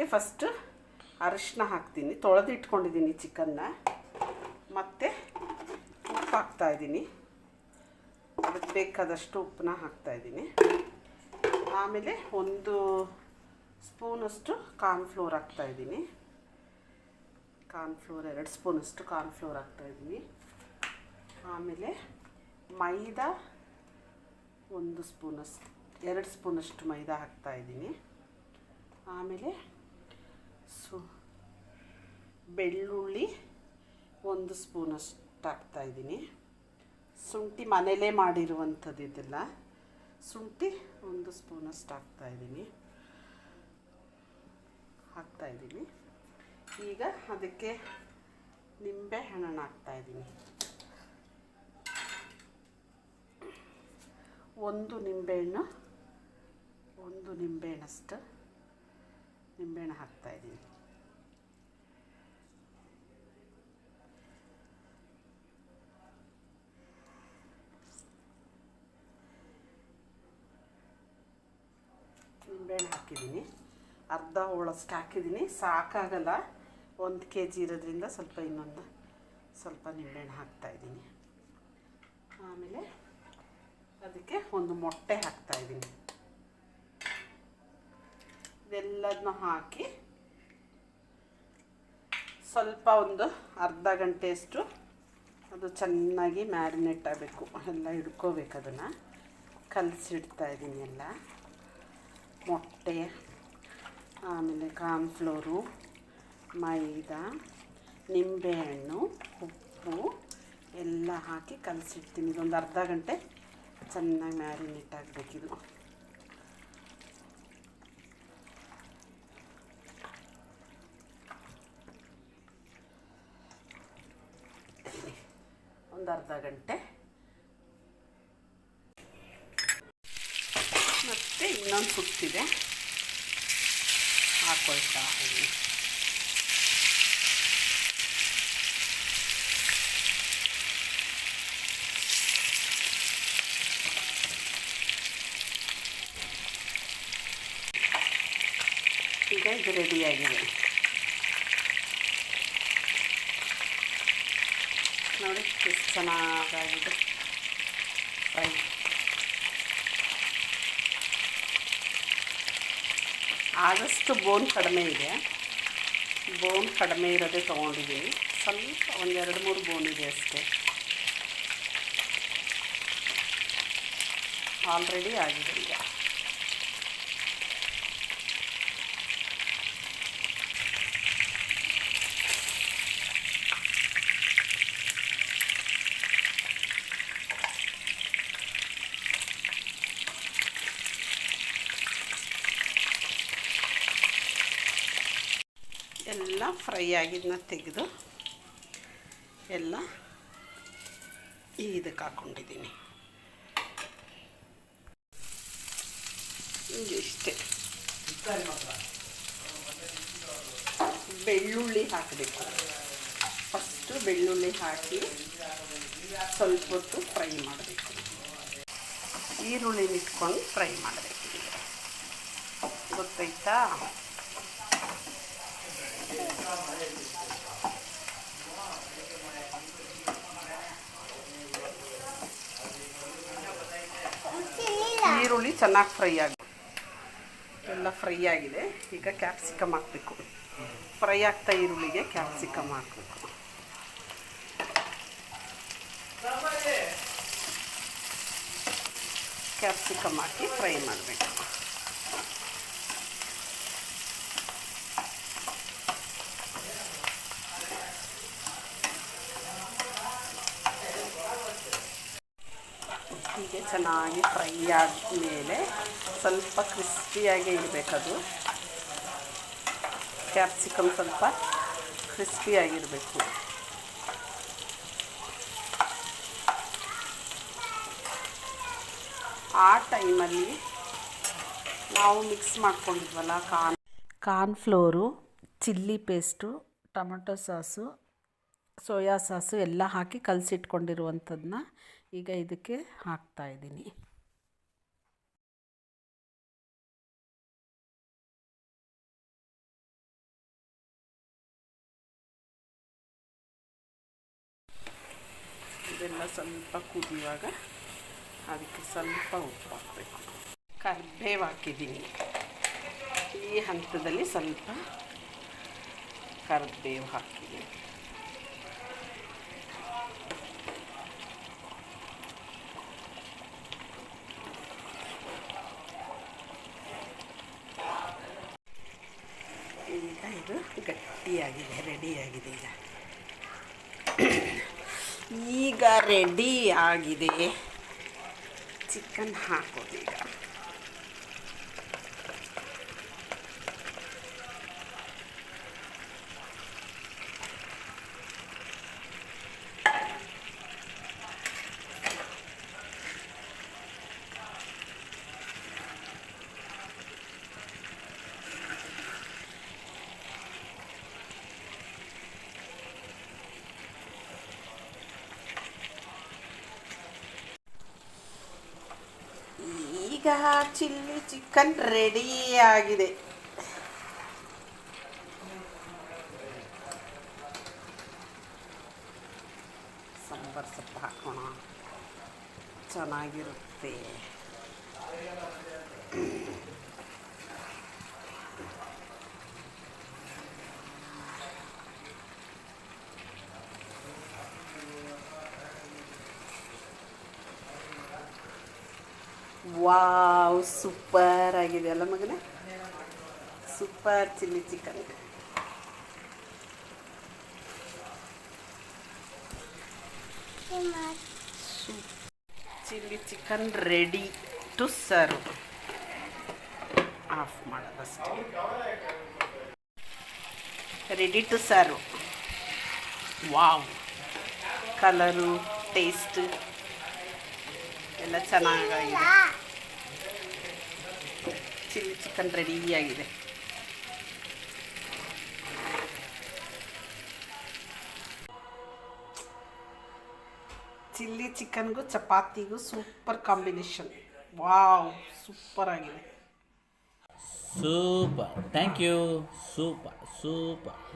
ಇದಕ್ಕೆ ಫಸ್ಟ್ ಅರಿಶಿನ ಹಾಕ್ತೀನಿ. ತೊಳೆದಿಟ್ಕೊಂಡಿದ್ದೀನಿ ಚಿಕನ್ನ. ಮತ್ತು ಉಪ್ಪು ಹಾಕ್ತಾಯಿದ್ದೀನಿ ಅದಕ್ಕೆ ಬೇಕಾದಷ್ಟು ಉಪ್ಪನ್ನ ಹಾಕ್ತಾಯಿದ್ದೀನಿ ಆಮೇಲೆ ಒಂದು ಸ್ಪೂನಷ್ಟು ಕಾರ್ನ್ಫ್ಲೋರ್ ಹಾಕ್ತಾಯಿದ್ದೀನಿ ಕಾರ್ನ್ಫ್ಲೋರ್ ಎರಡು ಸ್ಪೂನಷ್ಟು ಕಾರ್ನ್ಫ್ಲೋರ್ ಹಾಕ್ತಾಯಿದ್ದೀನಿ ಆಮೇಲೆ ಮೈದಾ ಒಂದು ಸ್ಪೂನಷ್ಟು ಎರಡು ಸ್ಪೂನಷ್ಟು ಮೈದಾ ಹಾಕ್ತಾಯಿದ್ದೀನಿ ಆಮೇಲೆ ಸು, ಬೆಳ್ಳುಳ್ಳಿ ಒಂದು ಸ್ಪೂನ್ ಸ್ಪೂನಷ್ಟು ಹಾಕ್ತಾಯಿದ್ದೀನಿ ಶುಂಠಿ ಮನೇಲೇ ಮಾಡಿರುವಂಥದ್ದು ಇದೆಲ್ಲ. ಶುಂಠಿ ಒಂದು ಸ್ಪೂನಷ್ಟು ಹಾಕ್ತಾಯಿದ್ದೀನಿ ಹಾಕ್ತಾಯಿದ್ದೀನಿ ಈಗ ಅದಕ್ಕೆ ನಿಂಬೆ ಹಣ್ಣನ್ನು ಹಾಕ್ತಾಯಿದ್ದೀನಿ ಒಂದು ನಿಂಬೆಹಣ್ಣು ಒಂದು ನಿಂಬೆಹಣ್ಣಷ್ಟು ನಿಂಬೆಹಣ್ಣು ಹಾಕ್ತಾಯಿದ್ದೀನಿ ನಿಂಬೆಹಣ್ಣು ಹಾಕಿದ್ದೀನಿ. ಅರ್ಧ ಹೋಳಷ್ಟು ಹಾಕಿದ್ದೀನಿ. ಸಾಕಾಗಲ್ಲ. ಒಂದು ಕೆ ಜಿ ಇರೋದ್ರಿಂದ ಸ್ವಲ್ಪ ಇನ್ನೊಂದು ಸ್ವಲ್ಪ ನಿಂಬೆಹಣ್ಣು ಹಾಕ್ತಾಯಿದ್ದೀನಿ ಆಮೇಲೆ ಅದಕ್ಕೆ ಒಂದು ಮೊಟ್ಟೆ ಹಾಕ್ತಾಯಿದ್ದೀನಿ ಇದೆಲ್ಲದನ್ನ ಹಾಕಿ ಸ್ವಲ್ಪ ಒಂದು ಅರ್ಧ ಗಂಟೆಯಷ್ಟು ಅದು ಚೆನ್ನಾಗಿ ಮ್ಯಾರಿನೇಟ್ ಆಗಬೇಕು. ಎಲ್ಲ ಹಿಡ್ಕೋಬೇಕು ಅದನ್ನು. ಕಲಸಿಡ್ತಾ ಇದ್ದೀನಿ ಎಲ್ಲ. ಮೊಟ್ಟೆ, ಆಮೇಲೆ ಕಾರ್ನ್ಫ್ಲೋರು, ಮೈದಾ ನಿಂಬೆಹಣ್ಣು ಉಪ್ಪು ಎಲ್ಲ ಹಾಕಿ ಕಲಸಿಡ್ತೀನಿ. ಇದೊಂದು ಅರ್ಧ ಗಂಟೆ ಚೆನ್ನಾಗಿ ಮ್ಯಾರಿನೇಟ್ ಆಗಬೇಕಿದು ಒಂದು ಅರ್ಧ ಗಂಟೆ. ಮತ್ತೆ ಇನ್ನೊಂದು ಹುಟ್ಟಿದೆ. ಹಾಕೊಳ್ತಾ ಇದ್ದೀನಿ. ಈಗ ಇದು ರೆಡಿಯಾಗಿದೆ ನೋಡಿ, ಎಷ್ಟು ಚೆನ್ನಾಗಾಗಿದೆ. ಫ್ರೈ. ಆದಷ್ಟು ಬೋನ್ ಕಡಿಮೆ ಇದೆ. ಬೋನ್ ಕಡಿಮೆ ಇರೋದೇ ತೊಗೊಂಡಿದ್ದೀನಿ. ಸ್ವಲ್ಪ ಒಂದೆರಡು ಮೂರು ಬೋನ್ ಇದೆ ಅಷ್ಟೇ. ಆಲ್ರೆಡಿ ಆಗಿದೆ ಈಗ ಎಲ್ಲ ಫ್ರೈ ಆಗಿದ್ದನ್ನ ತೆಗೆದು ಎಲ್ಲ ಇದಕ್ಕೆ ಹಾಕ್ಕೊಂಡಿದ್ದೀನಿ ಇಷ್ಟೇ. ಬೆಳ್ಳುಳ್ಳಿ ಹಾಕಬೇಕು. ಫಸ್ಟು ಬೆಳ್ಳುಳ್ಳಿ ಹಾಕಿ ಸ್ವಲ್ಪ ಹೊತ್ತು ಫ್ರೈ ಮಾಡಬೇಕು. ಈರುಳ್ಳಿ ಇಟ್ಕೊಂಡು ಫ್ರೈ ಮಾಡಬೇಕು. ಗೊತ್ತಾಯ್ತಾ? ಈರುಳ್ಳಿ ಚೆನ್ನಾಗಿ ಫ್ರೈ ಆಗಿ ಎಲ್ಲ ಫ್ರೈ ಆಗಿದೆ. ಈಗ ಕ್ಯಾಪ್ಸಿಕಮ್ ಹಾಕಬೇಕು. ಫ್ರೈ ಆಗ್ತಾ ಈರುಳ್ಳಿಗೆ ಕ್ಯಾಪ್ಸಿಕಮ್ ಹಾಕಬೇಕು. ಕ್ಯಾಪ್ಸಿಕಮ್ ಹಾಕಿ ಫ್ರೈ ಮಾಡಬೇಕು. ಚೆನ್ನಾಗಿ ಫ್ರೈ ಆದಮೇಲೆ ಸ್ವಲ್ಪ ಕ್ರಿಸ್ಪಿಯಾಗಿ ಇರಬೇಕದು. ಕ್ಯಾಪ್ಸಿಕಮ್ ಸ್ವಲ್ಪ ಕ್ರಿಸ್ಪಿಯಾಗಿರಬೇಕು. ಆ ಟೈಮಲ್ಲಿ ನಾವು mix ಮಾಡ್ಕೊಂಡಿದ್ವಲ್ಲ corn. Cornflour chilli paste, tomato sauce, soya sauce ಎಲ್ಲ ಹಾಕಿ ಕಲಸಿಟ್ಕೊಂಡಿರುವಂಥದ್ದನ್ನ ಈಗ ಇದಕ್ಕೆ ಹಾಕ್ತಾಯಿದ್ದೀನಿ ಇದೆಲ್ಲ ಸ್ವಲ್ಪ ಕುದಿಯುವಾಗ ಅದಕ್ಕೆ ಸ್ವಲ್ಪ ಉಪ್ಪು ಹಾಕಬೇಕು. ಕರ್ಬೇವು ಹಾಕಿದ್ದೀನಿ. ಈ ಹಂತದಲ್ಲಿ ಸ್ವಲ್ಪ ಕರ್ಬೇವು ಹಾಕಿದ್ದೀನಿ. ಇದು ಗಟ್ಟಿಯಾಗಿದೆ ರೆಡಿಯಾಗಿದೆ ಈಗ. ಈಗ ರೆಡಿ ಆಗಿದೆ. ಚಿಕನ್ ಹಾಕೋದು ಈಗ. ಈಗ ಚಿಲ್ಲಿ ಚಿಕನ್ ರೆಡಿ ಆಗಿದೆ. ಸಾಂಬಾರ್ ಸೊಪ್ಪು ಹಾಕೋಣ. ಚೆನ್ನಾಗಿರುತ್ತೆ. ವಾವ್, ಸೂಪರ್ ಆಗಿದೆ ಅಲ್ಲ ಮಗನೇ? Super chilli chicken. Chilli chicken ready to serve off ಮಾಡೋದಷ್ಟೇ. Ready to serve wow colour taste ಎಲ್ಲ ಚೆನ್ನಾಗಾಗಿದೆ. ಚಿಲ್ಲಿ ಚಿಕನ್ ರೆಡಿಯಾಗಿದೆ ಚಿಲ್ಲಿ ಚಿಕನ್ಗೂ ಚಪಾತಿಗೂ ಸೂಪರ್ ಕಾಂಬಿನೇಷನ್ ವಾವ್ ಸೂಪರ್ ಆಗಿದೆ. Super thank you super Super.